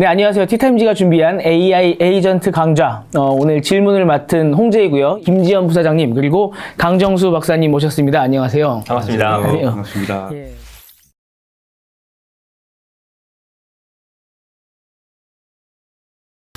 네, 안녕하세요. 티타임즈가 준비한 AI 에이전트 강좌. 어, 오늘 질문을 맡은 홍재이고요. 김지현 부사장님, 그리고 강정수 박사님 모셨습니다. 안녕하세요. 반갑습니다. 안녕하세요. 반갑습니다. 예.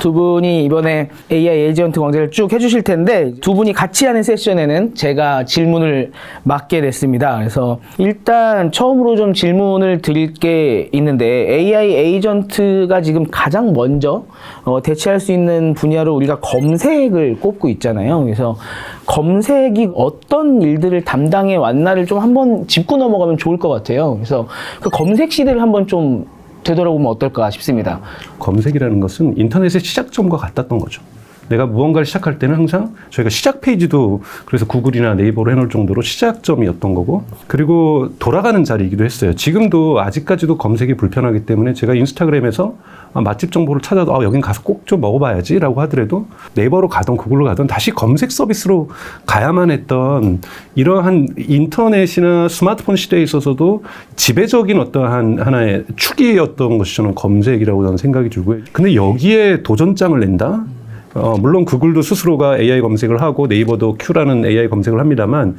두 분이 이번에 AI 에이전트 강좌를 쭉 해주실 텐데 두 분이 같이 하는 세션에는 제가 질문을 맡게 됐습니다. 그래서 일단 처음으로 좀 질문을 드릴 게 있는데 AI 에이전트가 지금 가장 먼저 어, 대체할 수 있는 분야로 우리가 검색을 꼽고 있잖아요. 그래서 검색이 어떤 일들을 담당해 왔나를 좀 한번 짚고 넘어가면 좋을 것 같아요. 그래서 그 검색 시대를 한번 좀 되돌아보면 어떨까 싶습니다. 검색이라는 것은 인터넷의 시작점과 같았던 거죠. 내가 무언가를 시작할 때는 항상 저희가 시작 페이지도 그래서 구글이나 네이버로 해놓을 정도로 시작점이었던 거고 그리고 돌아가는 자리이기도 했어요. 지금도 아직까지도 검색이 불편하기 때문에 제가 인스타그램에서 아, 맛집 정보를 찾아도 아, 여긴 가서 꼭 좀 먹어봐야지 라고 하더라도 네이버로 가든 구글로 가든 다시 검색 서비스로 가야만 했던 이러한 인터넷이나 스마트폰 시대에 있어서도 지배적인 어떠한 하나의 축이었던 것이 저는 검색이라고 저는 생각이 들고요. 근데 여기에 도전장을 낸다? 어, 물론 구글도 스스로가 AI 검색을 하고 네이버도 Q라는 AI 검색을 합니다만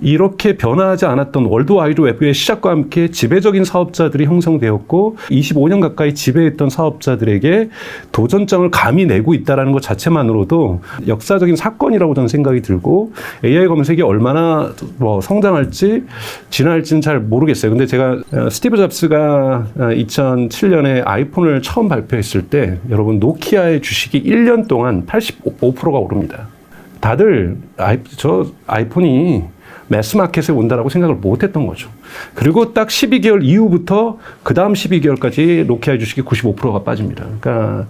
이렇게 변화하지 않았던 월드와이드 웹의 시작과 함께 지배적인 사업자들이 형성되었고 25년 가까이 지배했던 사업자들에게 도전장을 감히 내고 있다라는 것 자체만으로도 역사적인 사건이라고 저는 생각이 들고 AI 검색이 얼마나 뭐 성장할지 진화할지는 잘 모르겠어요. 근데 제가 어, 스티브 잡스가 2007년에 아이폰을 처음 발표했을 때 여러분 노키아의 주식이 1년 동안 85%가 오릅니다. 다들 아이, 저 아이폰이 매스마켓에 온다라고 생각을 못 했던 거죠. 그리고 딱 12개월 이후부터 그 다음 12개월까지 노키아 주식이 95%가 빠집니다. 그러니까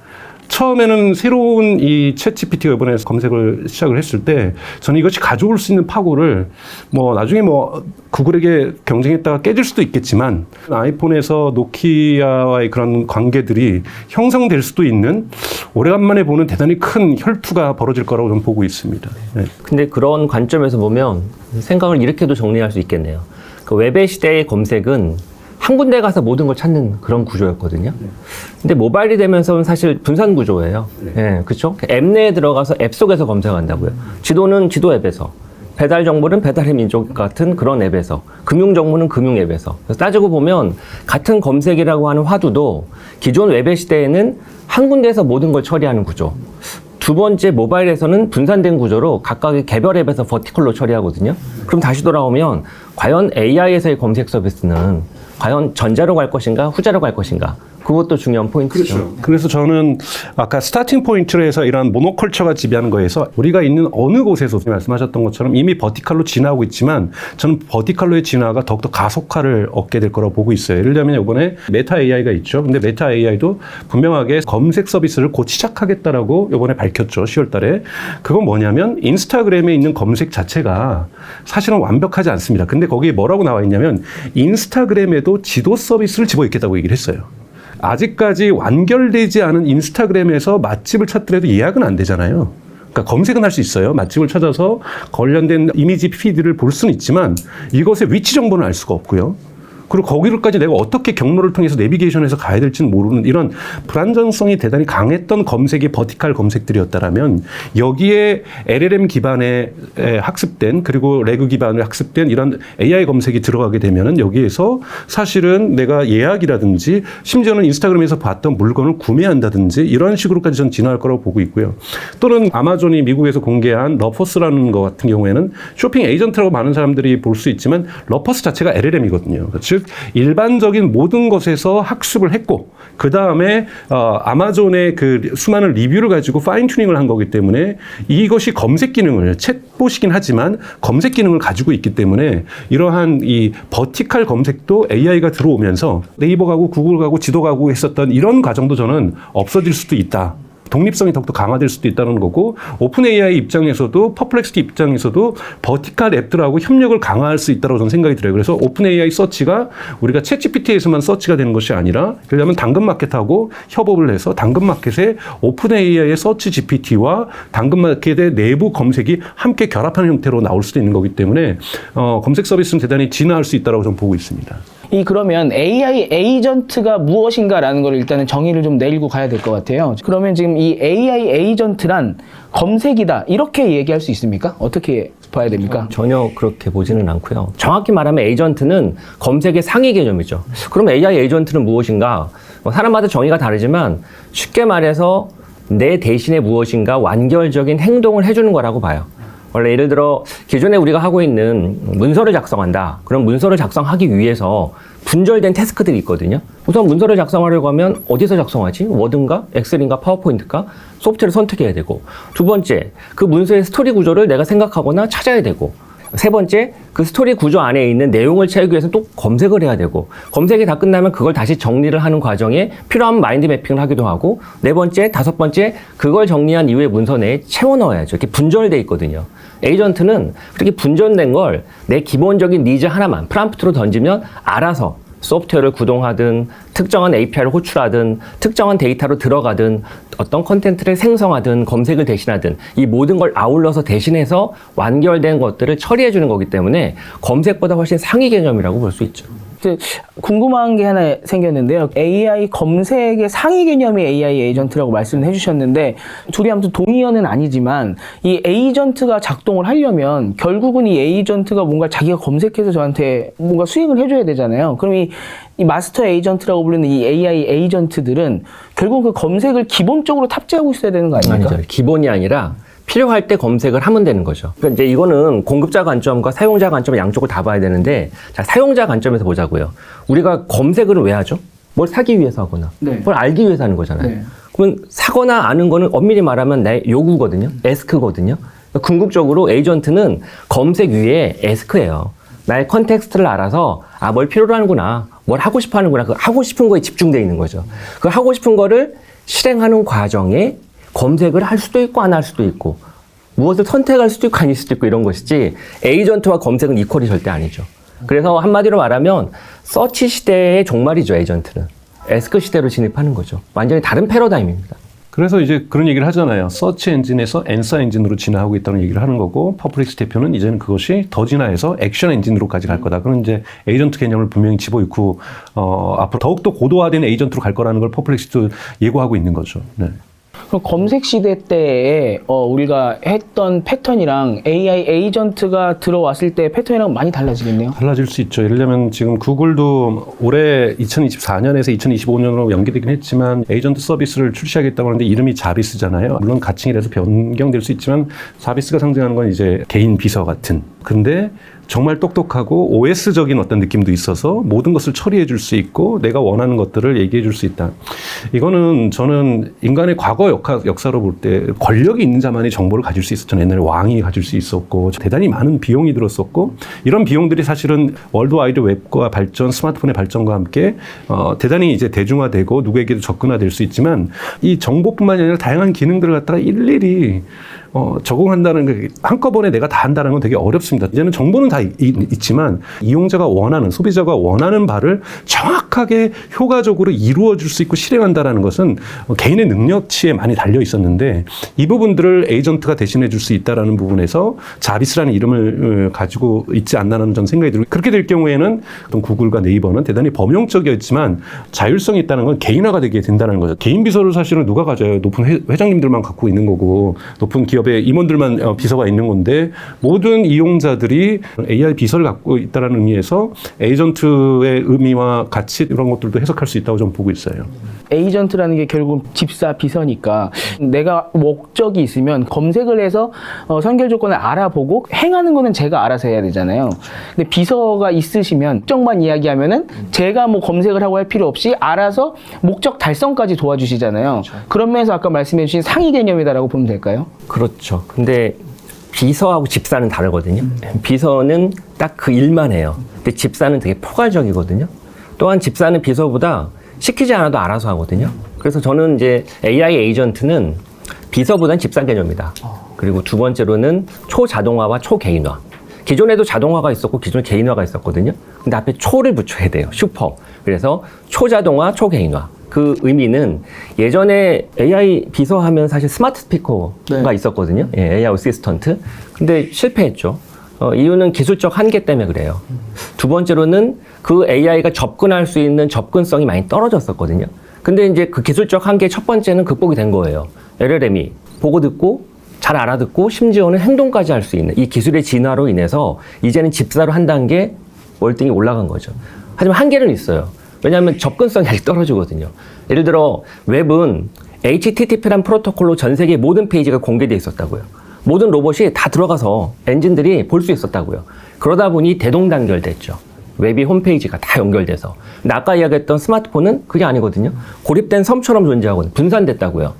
처음에는 새로운 이 챗GPT가 이번에 검색을 시작을 했을 때 저는 이것이 가져올 수 있는 파고를 뭐 나중에 뭐 구글에게 경쟁했다가 깨질 수도 있겠지만 아이폰에서 노키아와의 그런 관계들이 형성될 수도 있는 오래간만에 보는 대단히 큰 혈투가 벌어질 거라고 저는 보고 있습니다. 네. 근데 그런 관점에서 보면 생각을 이렇게도 정리할 수 있겠네요. 그 웹의 시대의 검색은 한 군데 가서 모든 걸 찾는 그런 구조였거든요. 근데 모바일이 되면서는 사실 분산 구조예요. 예, 그렇죠? 앱 내에 들어가서 앱 속에서 검색한다고요. 지도는 지도 앱에서, 배달 정보는 배달의 민족 같은 그런 앱에서, 금융 정보는 금융 앱에서. 따지고 보면 같은 검색이라고 하는 화두도 기존 웹의 시대에는 한 군데에서 모든 걸 처리하는 구조. 두 번째 모바일에서는 분산된 구조로 각각의 개별 앱에서 버티컬로 처리하거든요. 그럼 다시 돌아오면 과연 AI에서의 검색 서비스는 과연 전자로 갈 것인가 후자로 갈 것인가 그것도 중요한 포인트죠. 그래서 저는 아까 스타팅 포인트로 해서 이런 모노컬처가 지배하는 거에서 우리가 있는 어느 곳에서 말씀하셨던 것처럼 이미 버티칼로 진화하고 있지만 저는 버티칼로의 진화가 더욱더 가속화를 얻게 될 거라고 보고 있어요. 예를 들면 이번에 메타 AI가 있죠. 근데 메타 AI도 분명하게 검색 서비스를 곧 시작하겠다라고 이번에 밝혔죠. 10월 달에. 그건 뭐냐면 인스타그램에 있는 검색 자체가 사실은 완벽하지 않습니다. 근데 거기에 뭐라고 나와 있냐면 인스타그램에도 지도 서비스를 집어넣겠다고 얘기를 했어요. 아직까지 완결되지 않은 인스타그램에서 맛집을 찾더라도 예약은 안 되잖아요. 그러니까 검색은 할 수 있어요. 맛집을 찾아서 관련된 이미지 피드를 볼 수는 있지만 이것의 위치 정보는 알 수가 없고요. 그리고 거기로까지 내가 어떻게 경로를 통해서 내비게이션에서 가야 될지는 모르는 이런 불안정성이 대단히 강했던 검색이 버티칼 검색들이었다라면 여기에 LLM 기반의 에, 학습된 그리고 레그 기반의 학습된 이런 AI 검색이 들어가게 되면은 여기에서 사실은 내가 예약이라든지 심지어는 인스타그램에서 봤던 물건을 구매한다든지 이런 식으로까지 전 진화할 거라고 보고 있고요. 또는 아마존이 미국에서 공개한 러퍼스라는 것 같은 경우에는 쇼핑 에이전트라고 많은 사람들이 볼 수 있지만 러퍼스 자체가 LLM이거든요. 즉 일반적인 모든 것에서 학습을 했고 그 다음에 어, 아마존의 그 수많은 리뷰를 가지고 파인 튜닝을 한 거기 때문에 이것이 검색 기능을 챗봇이긴 하지만 검색 기능을 가지고 있기 때문에 이러한 이 버티칼 검색도 AI가 들어오면서 네이버 가고 구글 가고 지도 가고 했었던 이런 과정도 저는 없어질 수도 있다. 독립성이 더욱더 강화될 수도 있다는 거고 오픈 AI 입장에서도 퍼플렉스티 입장에서도 버티칼 앱들하고 협력을 강화할 수 있다고 저는 생각이 들어요. 그래서 오픈 AI 서치가 우리가 챗 GPT에서만 서치가 되는 것이 아니라 그러면 당근마켓하고 협업을 해서 당근마켓의 오픈 AI의 서치 GPT와 당근마켓의 내부 검색이 함께 결합하는 형태로 나올 수도 있는 거기 때문에 어, 검색 서비스는 대단히 진화할 수 있다고 저는 보고 있습니다. 이 그러면 AI 에이전트가 무엇인가라는 걸 일단은 정의를 좀 내리고 가야 될 것 같아요. 그러면 지금 이 AI 에이전트란 검색이다 이렇게 얘기할 수 있습니까? 어떻게 봐야 됩니까? 전혀 그렇게 보지는 않고요. 정확히 말하면 에이전트는 검색의 상위 개념이죠. 그럼 AI 에이전트는 무엇인가? 뭐 사람마다 정의가 다르지만 쉽게 말해서 내 대신에 무엇인가 완결적인 행동을 해주는 거라고 봐요. 원래 예를 들어 기존에 우리가 하고 있는 문서를 작성한다. 그럼 문서를 작성하기 위해서 분절된 태스크들이 있거든요. 우선 문서를 작성하려고 하면 어디서 작성하지? 워드인가? 엑셀인가? 파워포인트인가? 소프트웨어를 선택해야 되고 두 번째 그 문서의 스토리 구조를 내가 생각하거나 찾아야 되고 세 번째, 그 스토리 구조 안에 있는 내용을 채우기 위해서 또 검색을 해야 되고, 검색이 다 끝나면 그걸 다시 정리를 하는 과정에 필요한 마인드 매핑을 하기도 하고, 네 번째, 다섯 번째, 그걸 정리한 이후에 문서 내에 채워 넣어야죠. 이렇게 분절돼 있거든요. 에이전트는 그렇게 분절된 걸 내 기본적인 니즈 하나만 프람프트로 던지면 알아서 소프트웨어를 구동하든 특정한 API를 호출하든 특정한 데이터로 들어가든 어떤 컨텐츠를 생성하든 검색을 대신하든 이 모든 걸 아울러서 대신해서 완결된 것들을 처리해 주는 거기 때문에 검색보다 훨씬 상위 개념이라고 볼 수 있죠. 그 궁금한 게 하나 생겼는데요. AI 검색의 상위 개념이 AI 에이전트라고 말씀을 해주셨는데 둘이 아무튼 동의어는 아니지만 이 에이전트가 작동을 하려면 결국은 이 에이전트가 뭔가 자기가 검색해서 저한테 뭔가 수행을 해줘야 되잖아요. 그럼 이, 이 마스터 에이전트라고 부르는 이 AI 에이전트들은 결국 그 검색을 기본적으로 탑재하고 있어야 되는 거 아닙니까? 아니죠. 기본이 아니라 필요할 때 검색을 하면 되는 거죠. 그러니까 이제 이거는 공급자 관점과 사용자 관점 양쪽을 다 봐야 되는데 자, 사용자 관점에서 보자고요. 우리가 검색을 왜 하죠? 뭘 사기 위해서 하거나 네. 뭘 알기 위해서 하는 거잖아요. 네. 그러면 사거나 아는 거는 엄밀히 말하면 내 요구거든요. 에스크거든요. 그러니까 궁극적으로 에이전트는 검색 위에 에스크예요. 나의 컨텍스트를 알아서 아 뭘 필요로 하는구나. 뭘 하고 싶어 하는구나. 그 하고 싶은 거에 집중돼 있는 거죠. 그 하고 싶은 거를 실행하는 과정에 검색을 할 수도 있고 안 할 수도 있고 무엇을 선택할 수도 있고 아닐 수도 있고 이런 것이지 에이전트와 검색은 이퀄이 절대 아니죠. 그래서 한마디로 말하면 서치 시대의 종말이죠 에이전트는 에스크 시대로 진입하는 거죠. 완전히 다른 패러다임입니다. 그래서 이제 그런 얘기를 하잖아요. 서치 엔진에서 엔사 엔진으로 진화하고 있다는 얘기를 하는 거고 퍼플렉스 대표는 이제는 그것이 더 진화해서 액션 엔진으로까지 갈 거다. 그런 이제 에이전트 개념을 분명히 집어넣고 어, 앞으로 더욱더 고도화된 에이전트로 갈 거라는 걸 퍼플렉스도 예고하고 있는 거죠. 네. 그럼 검색 시대 때에 어, 우리가 했던 패턴이랑 AI 에이전트가 들어왔을 때 패턴이랑 많이 달라지겠네요. 달라질 수 있죠. 예를 들면 지금 구글도 올해 2024년에서 2025년으로 연기되긴 했지만 에이전트 서비스를 출시하겠다고 하는데 이름이 자비스잖아요. 물론 가칭이라서 변경될 수 있지만 자비스가 상징하는 건 이제 개인 비서 같은. 근데 정말 똑똑하고 OS적인 어떤 느낌도 있어서 모든 것을 처리해 줄 수 있고 내가 원하는 것들을 얘기해 줄 수 있다. 이거는 저는 인간의 과거 역사, 역사로 볼 때 권력이 있는 자만이 정보를 가질 수 있었죠. 옛날에 왕이 가질 수 있었고 대단히 많은 비용이 들었었고 이런 비용들이 사실은 월드와이드 웹과 발전, 스마트폰의 발전과 함께 어, 대단히 이제 대중화되고 누구에게도 접근화될 수 있지만 이 정보뿐만이 아니라 다양한 기능들을 갖다가 일일이 어, 적응한다는 게 한꺼번에 내가 다 한다는 건 되게 어렵습니다. 이제는 정보는 다 이- 이- 있지만 이용자가 원하는 소비자가 원하는 바를 정확하게 효과적으로 이루어 줄 수 있고 실행한다라는 것은 개인의 능력치에 많이 달려 있었는데 이 부분들을 에이전트가 대신해 줄 수 있다라는 부분에서 자비스라는 이름을 어, 가지고 있지 않나라는 전 생각이 들고 그렇게 될 경우에는 어떤 구글과 네이버는 대단히 범용적이었지만 자율성이 있다는 건 개인화가 되게 된다는 거죠. 개인 비서를 사실은 누가 가져요? 높은 회, 회장님들만 갖고 있는 거고 높은 기업 의 임원들만 어, 비서가 있는 건데 모든 이용자들이 AI 비서를 갖고 있다는 의미에서 에이전트의 의미와 가치 이런 것들도 해석할 수 있다고 저는 보고 있어요. 에이전트라는 게 결국 집사 비서니까 내가 목적이 있으면 검색을 해서 어, 선결 조건을 알아보고 행하는 거는 제가 알아서 해야 되잖아요. 근데 비서가 있으시면 목적만 이야기하면은 제가 뭐 검색을 하고 할 필요 없이 알아서 목적 달성까지 도와주시잖아요. 그런 면에서 아까 말씀해 주신 상위 개념이다라고 보면 될까요? 그렇죠. 근데 비서하고 집사는 다르거든요. 비서는 딱 그 일만 해요. 근데 집사는 되게 포괄적이거든요. 또한 집사는 비서보다 시키지 않아도 알아서 하거든요. 그래서 저는 이제 AI 에이전트는 비서보다는 집사 개념이다. 그리고 두 번째로는 초자동화와 초개인화. 기존에도 자동화가 있었고 기존에 개인화가 있었거든요. 근데 앞에 초를 붙여야 돼요. 슈퍼. 그래서 초자동화, 초개인화. 그 의미는 예전에 AI 비서하면 사실 스마트 스피커가 네. 있었거든요. 예, AI 어시스턴트. 근데 실패했죠. 어, 이유는 기술적 한계 때문에 그래요. 두두 번째로는 그 AI가 접근할 수 있는 접근성이 많이 떨어졌었거든요. 근데 이제 그 기술적 한계 첫 번째는 극복이 된 거예요. LLM이 보고 듣고 잘 알아듣고 심지어는 행동까지 할 수 있는 이 기술의 진화로 인해서 이제는 집사로 한 단계 월등히 올라간 거죠. 하지만 한계는 있어요. 왜냐하면 접근성이 아직 떨어지거든요. 예를 들어 웹은 HTTP란 프로토콜로 전 세계 모든 페이지가 공개돼 있었다고요. 모든 로봇이 다 들어가서 엔진들이 볼 수 있었다고요. 그러다 보니 대동단결됐죠. 웹이 홈페이지가 다 연결돼서. 근데 아까 이야기했던 스마트폰은 그게 아니거든요. 고립된 섬처럼 존재하고 분산됐다고요.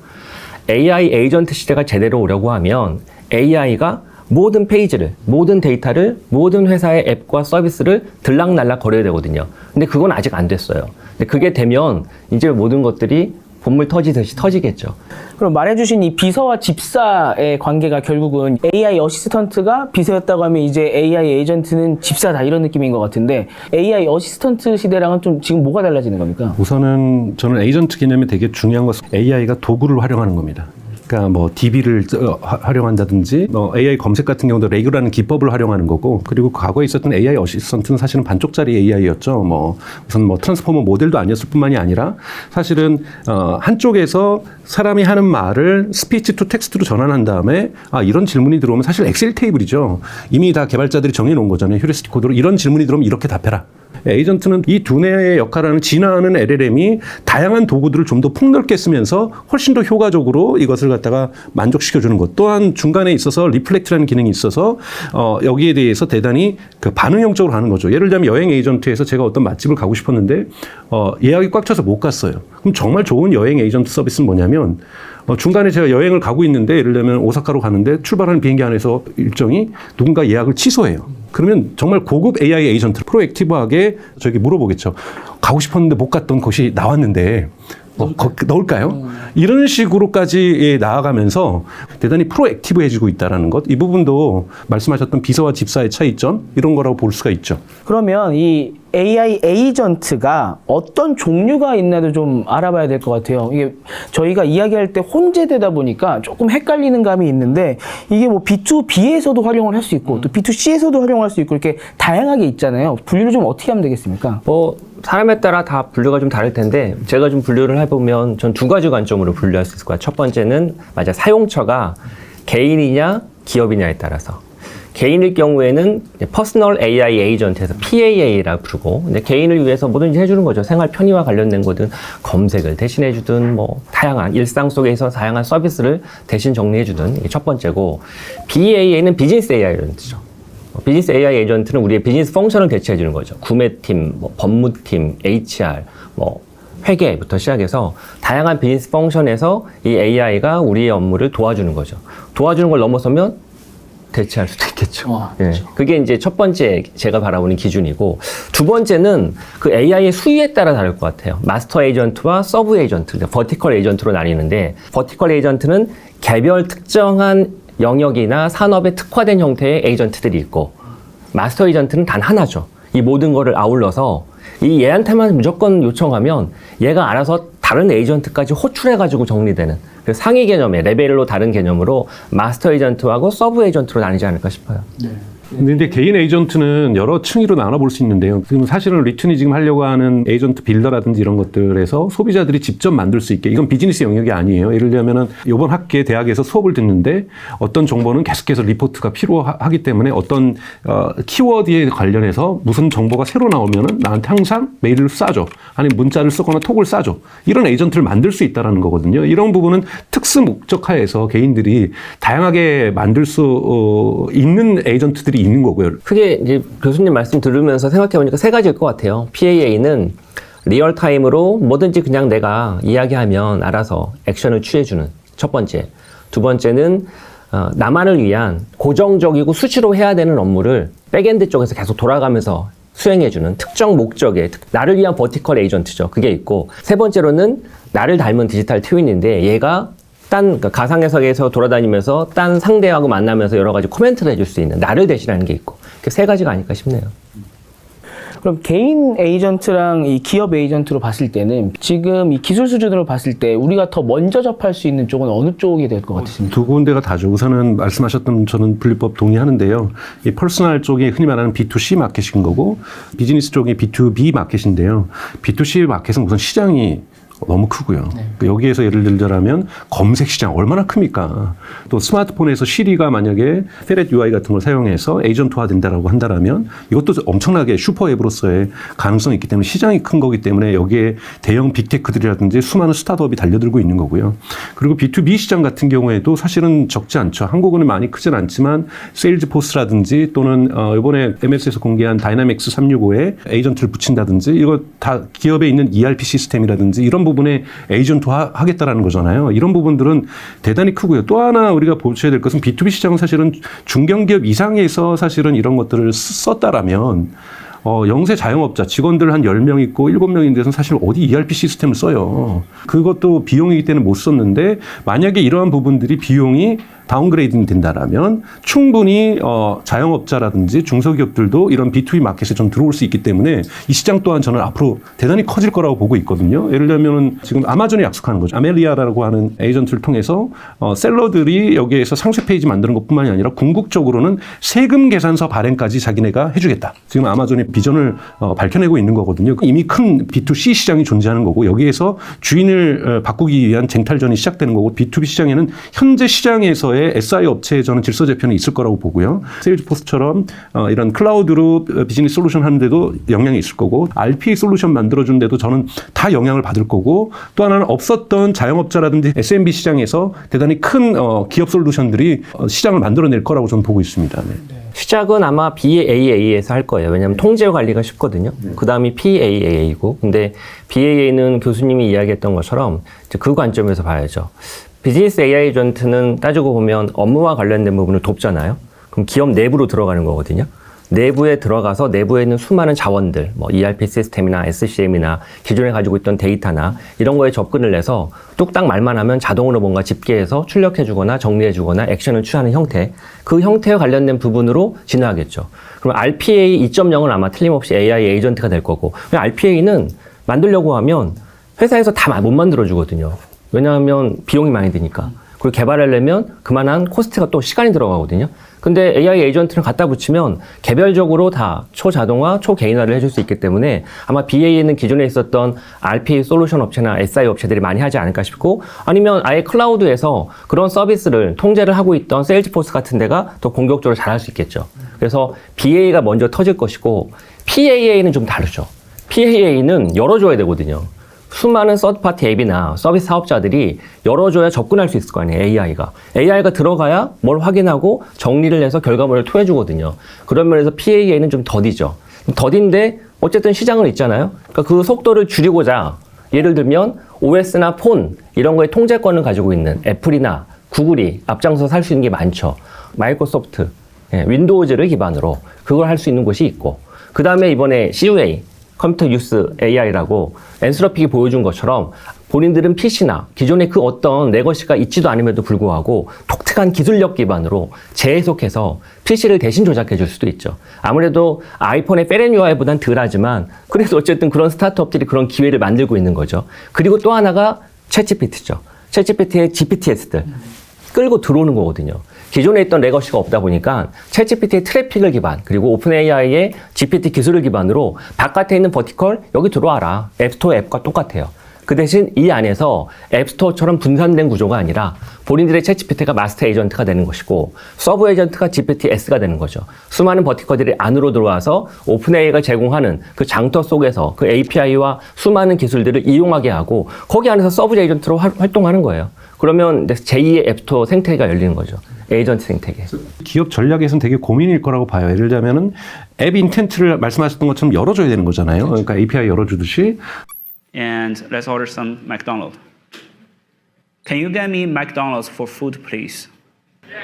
AI 에이전트 시대가 제대로 오려고 하면 AI가 모든 페이지를, 모든 데이터를, 모든 회사의 앱과 서비스를 들락날락 거려야 되거든요. 근데 그건 아직 안 됐어요. 근데 그게 되면 이제 모든 것들이 본물 터지듯이 터지겠죠. 그럼 말해주신 이 비서와 집사의 관계가 결국은 AI 어시스턴트가 비서였다고 하면 이제 AI 에이전트는 집사다 이런 느낌인 것 같은데 AI 어시스턴트 시대랑은 좀 지금 뭐가 달라지는 겁니까? 우선은 저는 에이전트 개념이 되게 중요한 것은 AI가 도구를 활용하는 겁니다. 그러니까 뭐 DB를 활용한다든지 뭐 AI 검색 같은 경우도 레귤라는 기법을 활용하는 거고 그리고 과거에 있었던 AI 어시스턴트는 사실은 반쪽짜리 AI였죠. 뭐 우선 뭐 트랜스포머 모델도 아니었을 뿐만이 아니라 사실은 어 한쪽에서 사람이 하는 말을 스피치 투 텍스트로 전환한 다음에 아 이런 질문이 들어오면 사실 엑셀 테이블이죠. 이미 다 개발자들이 정해 놓은 거잖아요. 휴리스틱 코드로 이런 질문이 들어오면 이렇게 답해라. 에이전트는 이 두뇌의 역할을 하는 진화하는 LLM이 다양한 도구들을 좀 더 폭넓게 쓰면서 훨씬 더 효과적으로 이것을 갖다가 만족시켜 주는 것. 또한 중간에 있어서 리플렉트라는 기능이 있어서 어, 여기에 대해서 대단히 그 반응형적으로 하는 거죠. 예를 들면 여행 에이전트에서 제가 어떤 맛집을 가고 싶었는데 어, 예약이 꽉 차서 못 갔어요. 그럼 정말 좋은 여행 에이전트 서비스는 뭐냐면 어, 중간에 제가 여행을 가고 있는데 예를 들면 오사카로 가는데 출발하는 비행기 안에서 일정이 누군가 예약을 취소해요. 그러면 정말 고급 AI 에이전트 프로액티브하게 저기 물어보겠죠. 가고 싶었는데 못 갔던 곳이 나왔는데 뭐 거- 넣을까요? 이런 식으로까지 예, 나아가면서 대단히 프로액티브해지고 있다라는 것. 이 부분도 말씀하셨던 비서와 집사의 차이점 이런 거라고 볼 수가 있죠. 그러면 이 AI 에이전트가 어떤 종류가 있나도 좀 알아봐야 될 것 같아요. 이게 저희가 이야기할 때 혼재되다 보니까 조금 헷갈리는 감이 있는데 이게 뭐 B2B에서도 활용을 할 수 있고 또 B2C에서도 활용할 수 있고 이렇게 다양하게 있잖아요. 분류를 좀 어떻게 하면 되겠습니까? 뭐 사람에 따라 다 분류가 좀 다를 텐데 제가 좀 분류를 해보면 전 두 가지 관점으로 분류할 수 있을 거예요. 첫 번째는 맞아 사용처가 개인이냐 기업이냐에 따라서 개인일 경우에는 퍼스널 AI 에이전트에서 PAA라고 부르고 근데 개인을 위해서 뭐든지 해주는 거죠. 생활 편의와 관련된 거든 검색을 대신해 주든 뭐 다양한 일상 속에서 다양한 서비스를 대신 정리해 주든 이게 첫 번째고 BAA는 비즈니스 AI라는 뜻이죠. 어, 비즈니스 AI 에이전트는 우리의 비즈니스 펑션을 대체해 주는 거죠. 구매팀, 뭐 법무팀, HR, 뭐 회계부터 시작해서 다양한 비즈니스 펑션에서 이 AI가 우리의 업무를 도와주는 거죠. 도와주는 걸 넘어서면 대체할 수도 있겠죠. 와, 예. 그게 이제 첫 번째 제가 바라보는 기준이고 두 번째는 그 AI의 수위에 따라 다를 것 같아요. 마스터 에이전트와 서브 에이전트, 버티컬 에이전트로 나뉘는데 버티컬 에이전트는 개별 특정한 영역이나 산업에 특화된 형태의 에이전트들이 있고 마스터 에이전트는 단 하나죠. 이 모든 거를 아울러서 이 얘한테만 무조건 요청하면 얘가 알아서 다른 에이전트까지 호출해가지고 정리되는 그 상위 개념의 레벨로 다른 개념으로 마스터 에이전트하고 서브 에이전트로 나뉘지 않을까 싶어요. 근데 개인 에이전트는 여러 층위로 나눠볼 수 있는데요. 지금 사실은 리튼이 지금 하려고 하는 에이전트 빌더라든지 이런 것들에서 소비자들이 직접 만들 수 있게 이건 비즈니스 영역이 아니에요. 예를 들면은 이번 학기에 대학에서 수업을 듣는데 어떤 정보는 계속해서 리포트가 필요하기 때문에 어떤 어, 키워드에 관련해서 무슨 정보가 새로 나오면은 나한테 항상 메일을 쏴줘. 아니 문자를 쓰거나 톡을 쏴줘. 이런 에이전트를 만들 수 있다라는 거거든요. 이런 부분은 특수 목적하에서 개인들이 다양하게 만들 수 어, 있는 에이전트들이 있는 거고요. 크게 이제 교수님 말씀 들으면서 생각해 보니까 세 가지일 것 같아요. PAA는 리얼 타임으로 뭐든지 그냥 내가 이야기하면 알아서 액션을 취해주는 첫 번째. 두 번째는 어, 나만을 위한 고정적이고 수시로 해야 되는 업무를 백엔드 쪽에서 계속 돌아가면서 수행해주는 특정 목적의 특- 나를 위한 버티컬 에이전트죠. 그게 있고 세 번째로는 나를 닮은 디지털 트윈인데 얘가 딴 그러니까 가상해석에서 돌아다니면서 딴 상대하고 만나면서 여러 가지 코멘트를 해줄 수 있는 나를 대신하는 게 있고 그 세 가지가 아닐까 싶네요. 그럼 개인 에이전트랑 이 기업 에이전트로 봤을 때는 지금 이 기술 수준으로 봤을 때 우리가 더 먼저 접할 수 있는 쪽은 어느 쪽이 될 것 같으십니까? 두 군데가 다죠. 우선은 말씀하셨던 저는 분리법 동의하는데요. 이 퍼스널 쪽이 흔히 말하는 B2C 마켓인 거고 비즈니스 쪽이 B2B 마켓인데요. B2C 마켓은 우선 시장이 너무 크고요. 그 여기에서 예를 들자면 검색 시장 얼마나 큽니까? 또 스마트폰에서 시리가 만약에 페렛 UI 같은 걸 사용해서 에이전트화 된다라고 한다라면 이것도 엄청나게 슈퍼 앱으로서의 가능성이 있기 때문에 시장이 큰 거기 때문에 여기에 대형 빅테크들이라든지 수많은 스타트업이 달려들고 있는 거고요. 그리고 B2B 시장 같은 경우에도 사실은 적지 않죠. 한국은 많이 크진 않지만 세일즈포스라든지 또는 어, 이번에 MS에서 공개한 다이나믹스 365에 에이전트를 붙인다든지 이거 다 기업에 있는 ERP 시스템이라든지 이런 부분 에 에이전트 하겠다라는 거잖아요. 이런 부분들은 대단히 크고요. 또 하나 우리가 보셔야 될 것은 B2B 시장은 사실은 중견기업 이상에서 사실은 이런 것들을 쓰- 썼다라면 어, 영세 자영업자 직원들 한 10명 있고 7명인 데서는 사실 어디 ERP 시스템을 써요. 그것도 비용이기 때문에 못 썼는데 만약에 이러한 부분들이 비용이 다운그레이딩 된다라면 충분히 어, 자영업자라든지 중소기업들도 이런 B2B 마켓에 좀 들어올 수 있기 때문에 이 시장 또한 저는 앞으로 대단히 커질 거라고 보고 있거든요. 예를 들면 지금 아마존이 약속하는 거죠. 아멜리아라고 하는 에이전트를 통해서 어, 셀러들이 여기에서 상세 페이지 만드는 것뿐만이 아니라 궁극적으로는 세금 계산서 발행까지 자기네가 해주겠다. 지금 아마존이 비전을 어, 밝혀내고 있는 거거든요. 이미 큰 B2C 시장이 존재하는 거고 여기에서 주인을 어, 바꾸기 위한 쟁탈전이 시작되는 거고 B2B 시장에는 현재 시장에서 의 SI 업체의 저는 질서 재편이 있을 거라고 보고요. 세일즈포스처럼 어, 이런 클라우드로 비즈니스 솔루션 하는데도 영향이 있을 거고 RPA 솔루션 만들어주는데도 저는 다 영향을 받을 거고 또 하나는 없었던 자영업자라든지 SMB 시장에서 대단히 큰 어, 기업 솔루션들이 어, 시장을 만들어낼 거라고 저는 보고 있습니다. 네. 시작은 아마 BAA에서 할 거예요. 왜냐하면 통제 관리가 쉽거든요. 그 다음이 PAA이고. 근데 BAA는 교수님이 이야기했던 것처럼 그 관점에서 봐야죠. 비즈니스 AI 에이전트는 따지고 보면 업무와 관련된 부분을 돕잖아요. 그럼 기업 내부로 들어가는 거거든요. 내부에 들어가서 내부에 있는 수많은 자원들, 뭐 ERP 시스템이나 SCM이나 기존에 가지고 있던 데이터나 이런 거에 접근을 해서 뚝딱 말만 하면 자동으로 뭔가 집계해서 출력해주거나 정리해주거나 액션을 취하는 형태, 그 형태와 관련된 부분으로 진화하겠죠. 그럼 RPA 2.0은 아마 틀림없이 AI 에이전트가 될 거고, RPA는 만들려고 하면 회사에서 다 못 만들어주거든요. 왜냐하면 비용이 많이 드니까. 그리고 개발하려면 그만한 코스트가 또 시간이 들어가거든요. 근데 AI 에이전트를 갖다 붙이면 개별적으로 다 초자동화, 초개인화를 해줄 수 있기 때문에 아마 BA에는 기존에 있었던 RPA 솔루션 업체나 SI 업체들이 많이 하지 않을까 싶고 아니면 아예 클라우드에서 그런 서비스를 통제를 하고 있던 세일즈포스 같은 데가 더 공격적으로 잘할 수 있겠죠. 그래서 BA가 먼저 터질 것이고 PAA는 좀 다르죠. PAA는 열어줘야 되거든요. 수많은 서드파티 앱이나 서비스 사업자들이 열어줘야 접근할 수 있을 거 아니에요, AI가. AI가 들어가야 뭘 확인하고 정리를 해서 결과물을 토해주거든요. 그런 면에서 PAA는 좀 더디죠. 더딘데 어쨌든 시장은 있잖아요. 그러니까 그 속도를 줄이고자 예를 들면 OS나 폰 이런 거에 통제권을 가지고 있는 애플이나 구글이 앞장서 살 수 있는 게 많죠. 마이크로소프트, 예, 윈도우즈를 기반으로 그걸 할 수 있는 곳이 있고 그 다음에 이번에 CUA 컴퓨터 유스 AI라고 엔스로픽이 보여준 것처럼 본인들은 PC나 기존의 그 어떤 레거시가 있지도 않음에도 불구하고 독특한 기술력 기반으로 재해석해서 PC를 대신 조작해 줄 수도 있죠. 아무래도 아이폰의 페렌 UI보단 덜하지만 그래도 어쨌든 그런 스타트업들이 그런 기회를 만들고 있는 거죠. 그리고 또 하나가 챗GPT죠. 챗GPT의 GPTS들 끌고 들어오는 거거든요. 기존에 있던 레거시가 없다 보니까 챗GPT의 트래픽을 기반 그리고 오픈 AI의 GPT 기술을 기반으로 바깥에 있는 버티컬 여기 들어와라 앱스토어 앱과 똑같아요. 그 대신 이 안에서 앱스토어처럼 분산된 구조가 아니라 본인들의 챗GPT가 마스터 에이전트가 되는 것이고 서브 에이전트가 GPTS가 되는 거죠. 수많은 버티컬들이 안으로 들어와서 오픈 AI가 제공하는 그 장터 속에서 그 API와 수많은 기술들을 이용하게 하고 거기 안에서 서브 에이전트로 활- 활동하는 거예요. 그러면 제2의 앱스토어 생태계가 열리는 거죠. 에이전트 생태계. 기업 전략에서는 되게 고민일 거라고 봐요. 예를 들자면은 앱 인텐트를 말씀하셨던 것처럼 열어줘야 되는 거잖아요. 그러니까 API 열어주듯이 and let's order some McDonald's. Can you get me McDonald's for food, please?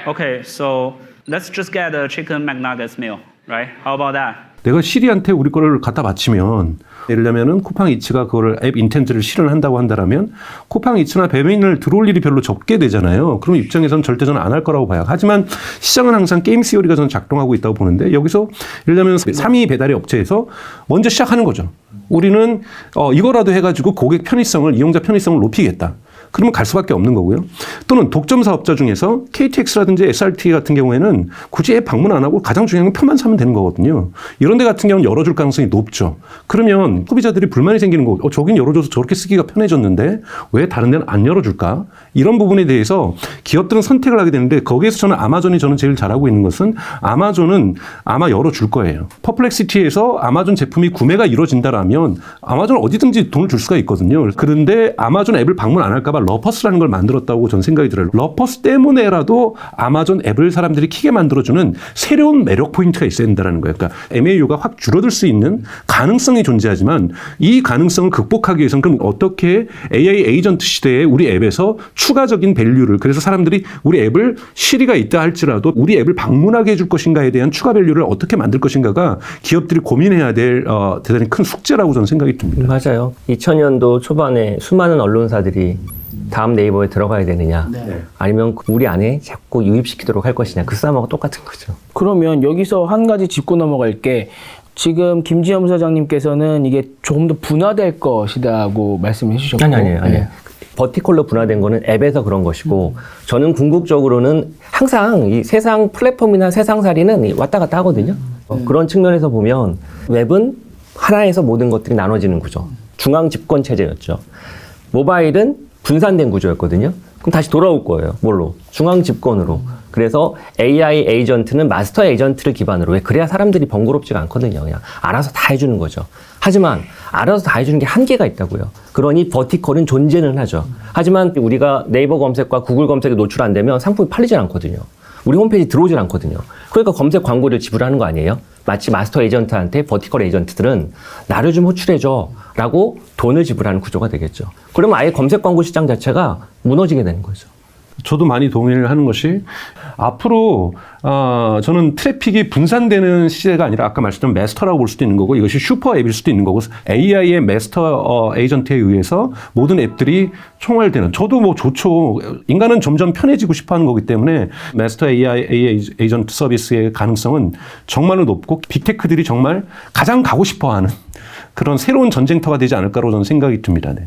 Okay, so let's just get a chicken McNuggets meal, right? How about that? 내가 시리한테 우리 거를 갖다 바치면 예를 들면은 쿠팡 이츠가 그거를 앱 인텐트를 실현한다고 한다라면 쿠팡 이츠나 배민을 들어올 일이 별로 적게 되잖아요. 그럼 입장에서는 절대 저는 안 할 거라고 봐요. 하지만 시장은 항상 게임 시오리가 저는 작동하고 있다고 보는데 여기서 예를 들면 3위 배달의 업체에서 먼저 시작하는 거죠. 우리는 어, 이거라도 해가지고 고객 편의성을 이용자 편의성을 높이겠다. 그러면 갈 수밖에 없는 거고요. 또는 독점 사업자 중에서 KTX라든지 SRT 같은 경우에는 굳이 앱 방문 안 하고 가장 중요한 건 표만 사면 되는 거거든요. 이런 데 같은 경우는 열어줄 가능성이 높죠. 그러면 소비자들이 불만이 생기는 거고, 어, 저긴 열어줘서 저렇게 쓰기가 편해졌는데 왜 다른 데는 안 열어줄까? 이런 부분에 대해서 기업들은 선택을 하게 되는데 거기에서 저는 아마존이 저는 제일 잘하고 있는 것은 아마존은 아마 열어줄 거예요. 퍼플렉시티에서 아마존 제품이 구매가 이루어진다라면 아마존 어디든지 돈을 줄 수가 있거든요. 그런데 아마존 앱을 방문 안 할까봐 러퍼스라는 걸 만들었다고 저는 생각이 들어요. 러퍼스 때문에라도 아마존 앱을 사람들이 키게 만들어주는 새로운 매력 포인트가 있어야 된다는 거예요. 그러니까 MAU가 확 줄어들 수 있는 가능성이 존재하지만 이 가능성을 극복하기 위해서는 그럼 어떻게 AI 에이전트 시대에 우리 앱에서 추가적인 밸류를 그래서 사람들이 우리 앱을 시리가 있다 할지라도 우리 앱을 방문하게 해줄 것인가에 대한 추가 밸류를 어떻게 만들 것인가가 기업들이 고민해야 될 어, 대단히 큰 숙제라고 저는 생각이 듭니다. 맞아요. 2000년도 초반에 수많은 언론사들이 다음 네이버에 들어가야 되느냐, 아니면 우리 안에 자꾸 유입시키도록 할 것이냐, 그 싸움하고 똑같은 거죠. 그러면 여기서 한 가지 짚고 넘어갈 게 지금 김지영 사장님께서는 이게 조금 더 분화될 것이다고 말씀해 주셨고 아니 아니에요. 아니에요. 네. 버티컬로 분화된 거는 앱에서 그런 것이고 저는 궁극적으로는 항상 이 세상 플랫폼이나 세상살이는 왔다 갔다 하거든요. 어, 그런 측면에서 보면 웹은 하나에서 모든 것들이 나눠지는 구조. 중앙 집권 체제였죠. 모바일은 분산된 구조였거든요. 그럼 다시 돌아올 거예요. 뭘로? 중앙 집권으로. 그래서 AI 에이전트는 마스터 에이전트를 기반으로 왜 그래야 사람들이 번거롭지가 않거든요. 그냥 알아서 다 해주는 거죠. 하지만 알아서 다 해주는 게 한계가 있다고요. 그러니 버티컬은 존재는 하죠. 하지만 우리가 네이버 검색과 구글 검색에 노출 안 되면 상품이 팔리질 않거든요. 우리 홈페이지 들어오질 않거든요. 그러니까 검색 광고를 지불하는 거 아니에요? 마치 마스터 에이전트한테 버티컬 에이전트들은 나를 좀 호출해줘 라고 돈을 지불하는 구조가 되겠죠. 그러면 아예 검색 광고 시장 자체가 무너지게 되는 거죠. 저도 많이 동의를 하는 것이 앞으로 어, 저는 트래픽이 분산되는 시대가 아니라 아까 말씀드린 마스터라고 볼 수도 있는 거고 이것이 슈퍼 앱일 수도 있는 거고 AI의 마스터 어, 에이전트에 의해서 모든 앱들이 총괄되는 저도 뭐 좋죠 인간은 점점 편해지고 싶어하는 거기 때문에 마스터 AI, AI 에이전트 서비스의 가능성은 정말로 높고 빅테크들이 정말 가장 가고 싶어하는 그런 새로운 전쟁터가 되지 않을까로 저는 생각이 듭니다. 네.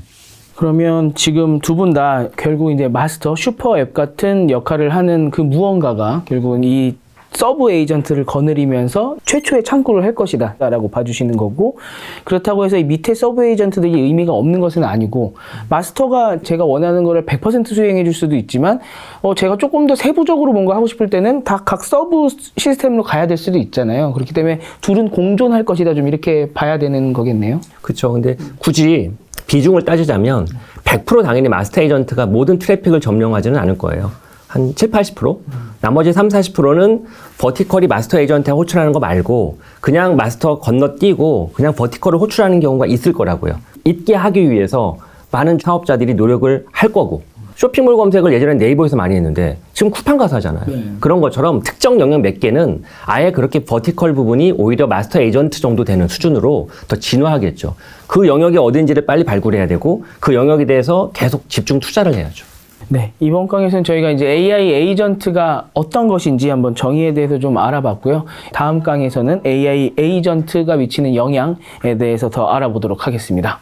그러면 지금 두 분 다 결국 이제 마스터 슈퍼 앱 같은 역할을 하는 그 무언가가 결국은 이 서브 에이전트를 거느리면서 최초의 창구를 할 것이다 라고 봐주시는 거고 그렇다고 해서 이 밑에 서브 에이전트들이 의미가 없는 것은 아니고 마스터가 제가 원하는 거를 100% 수행해 줄 수도 있지만 어 제가 조금 더 세부적으로 뭔가 하고 싶을 때는 다 각 서브 시스템으로 가야 될 수도 있잖아요 그렇기 때문에 둘은 공존할 것이다 좀 이렇게 봐야 되는 거겠네요 그렇죠. 근데 굳이 비중을 따지자면 100% 당연히 마스터 에이전트가 모든 트래픽을 점령하지는 않을 거예요. 한 7, 80%? 나머지 3, 40%는 버티컬이 마스터 에이전트에 호출하는 거 말고 그냥 마스터 건너뛰고 그냥 버티컬을 호출하는 경우가 있을 거라고요. 있게 하기 위해서 많은 사업자들이 노력을 할 거고 쇼핑몰 검색을 예전에 네이버에서 많이 했는데 지금 쿠팡 가서 하잖아요. 그런 것처럼 특정 영역 몇 개는 아예 그렇게 버티컬 부분이 오히려 마스터 에이전트 정도 되는 수준으로 더 진화하겠죠. 그 영역이 어딘지를 빨리 발굴해야 되고 그 영역에 대해서 계속 집중 투자를 해야죠. 네, 이번 강에서는 저희가 이제 AI 에이전트가 어떤 것인지 한번 정의에 대해서 좀 알아봤고요. 다음 강에서는 AI 에이전트가 미치는 영향에 대해서 더 알아보도록 하겠습니다.